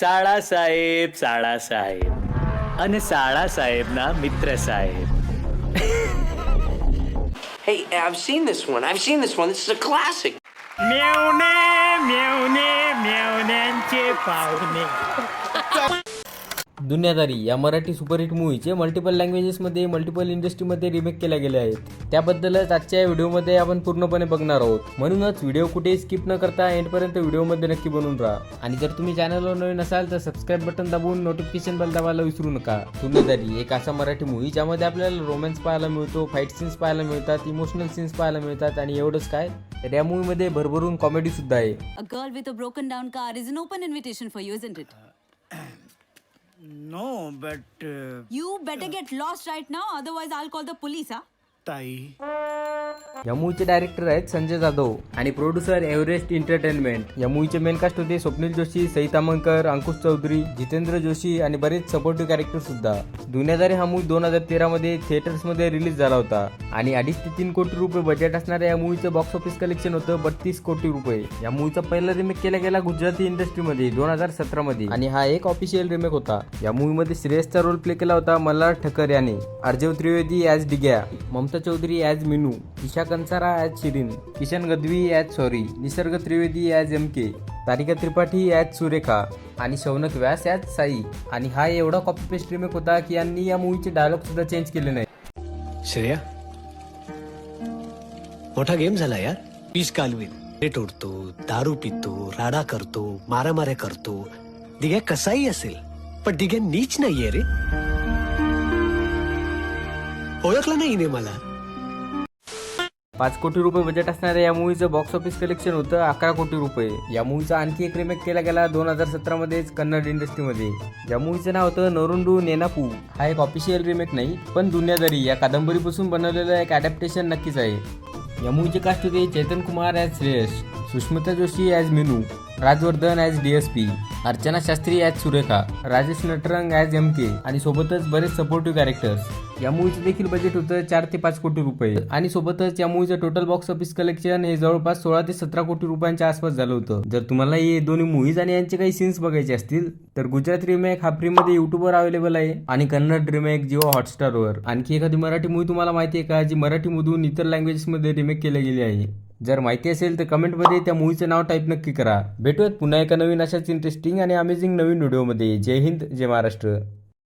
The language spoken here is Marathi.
साळा साहेब साळा साहेब आणि साळा साहेब ना मित्र साहेब Hey, I've seen this one. I've seen this one. This is a classic. मेवणे मेवणे मेवण्यांचे पाहुणे दुनियादारी या मराठी सुपरहिट मूवीचे मल्टिपल लँग्वेजेसमध्ये मल्टिपल इंडस्ट्रीमध्ये रिमेक केल्या गेले आहेत. त्याबद्दलच आजच्या या व्हिडिओमध्ये आपण पूर्णपणे बघणार आहोत. म्हणूनच व्हिडिओ कुठेही स्किप न करता एंडपर्यंत व्हिडिओमध्ये नक्की बनून राहा. आणि जर तुम्ही चॅनलवर नवीन असाल तर सबस्क्राईब बटन दाबून नोटिफिकेशन बेल दाबायला विसरू नका. दुनियादारी एक असा मराठी मूवी ज्यामध्ये आपल्याला रोमॅन्स पाहायला मिळतो फाईट सीन्स पाहायला मिळतात इमोशनल सीन्स पाहायला मिळतात आणि एवढंच काय? तर या मूवीमध्ये भरभरून कॉमेडी सुद्धा आहे. No, but uh, You better get lost right now, otherwise, I'll call the police, huh? ताई या मूवीचे डायरेक्टर आहेत संजय जाधव. आणि प्रोड्युसर एव्हरेस्ट एंटरटेनमेंट. या मूवीचे मेन कास्ट होते स्वप्नील जोशी सई तामणकर अंकुश चौधरी जितेंद्र जोशी आणि बरेच सपोर्टिव्ह कॅरेक्टर सुद्धा. दुनियादारी हा मूवी दोन हजार तेरा मध्ये थिएटर्समध्ये रिलीज झाला होता. आणि अडीच ते तीन कोटी रुपये बजेट असणाऱ्या या मूवीचं बॉक्स ऑफिस कलेक्शन होतं बत्तीस कोटी रुपये. या मूवीचा पहिला रिमेक केला गेला गुजराती इंडस्ट्रीमध्ये दोन हजार सतरा मध्ये. आणि हा एक ऑफिशियल रिमेक होता. या मूवीमध्ये श्रेयसचा रोल प्ले केला होता मल्हार ठक्कर याने Arjav Trivedi as Digya Mamta Chaudhary as Minu Isha Kansara as Shirin Kishan Gadhvi as sorry Nisarg Trivedi as M K Tarika Tripathi as Surekha आणि शौनक व्यास ॲज साई. आणि हा एवढा कॉपी पेस्ट रिमेक होता की यांनी या मूवीचे डायलॉग सुद्धा चेंज केले नाही. श्रेया मोठा गेम झाला यार. पीस कालवीन रेट उडतो दारू पितो राडा करतो मारामाऱ्या करतो. दिघ्या कसाही असेल पण दिघ्या नीच नाहीये रे. ओळखलं नाही ने मला. पाच कोटी रुपये बजेट असणाऱ्या या मूवीचं बॉक्स ऑफिस कलेक्शन होतं अकरा कोटी रुपये. या मूवीचा आणखी एक रिमेक केला गेला दोन हजार सतरामध्येच कन्नड इंडस्ट्रीमध्ये या मूवीचं नाव होतं नोरुंडू नेनापू. हा एक ऑफिशियल रिमेक नाही पण दुनियादारी या कादंबरीपासून बनवलेलं एक अडॅप्टेशन नक्कीच आहे. या मूवीचे कास्ट होते Chetan Kumar as Shreyas Sushmita Joshi as Menu Rajvardhan as D S P Archana Shastri as Surekha Rajesh Natrang as M K आणि सोबतच बरेच सपोर्टिव्ह कॅरेक्टर्स या मूवीचं देखील बजेट होतं चार ते पाच कोटी रुपये. आणि सोबतच या मूवीचं टोटल बॉक्स ऑफिस कलेक्शन हे जवळपास सोळा ते सतरा कोटी रुपयांच्या आसपास झालं होतं. जर तुम्हाला हे दोन्ही मूवीज आणि यांचे काही सीन्स बघायचे असतील तर गुजरात रिमेक हा फ्रीमध्ये युट्यूबवर अवेलेबल आहे आणि कन्नड रिमेक जिओ हॉटस्टारवर आणखी एखादी मराठी मूवी तुम्हाला माहिती आहे का जी मराठीमधून इतर लँग्वेजेसमध्ये रिमेक केली गेली आहे? जर माहिती असेल तर कमेंटमध्ये त्या मूवीचं नाव टाईप नक्की करा. भेटूयात पुन्हा एका नवीन अशाच इंटरेस्टिंग आणि अमेझिंग नवीन व्हिडिओमध्ये जय हिंद जय महाराष्ट्र.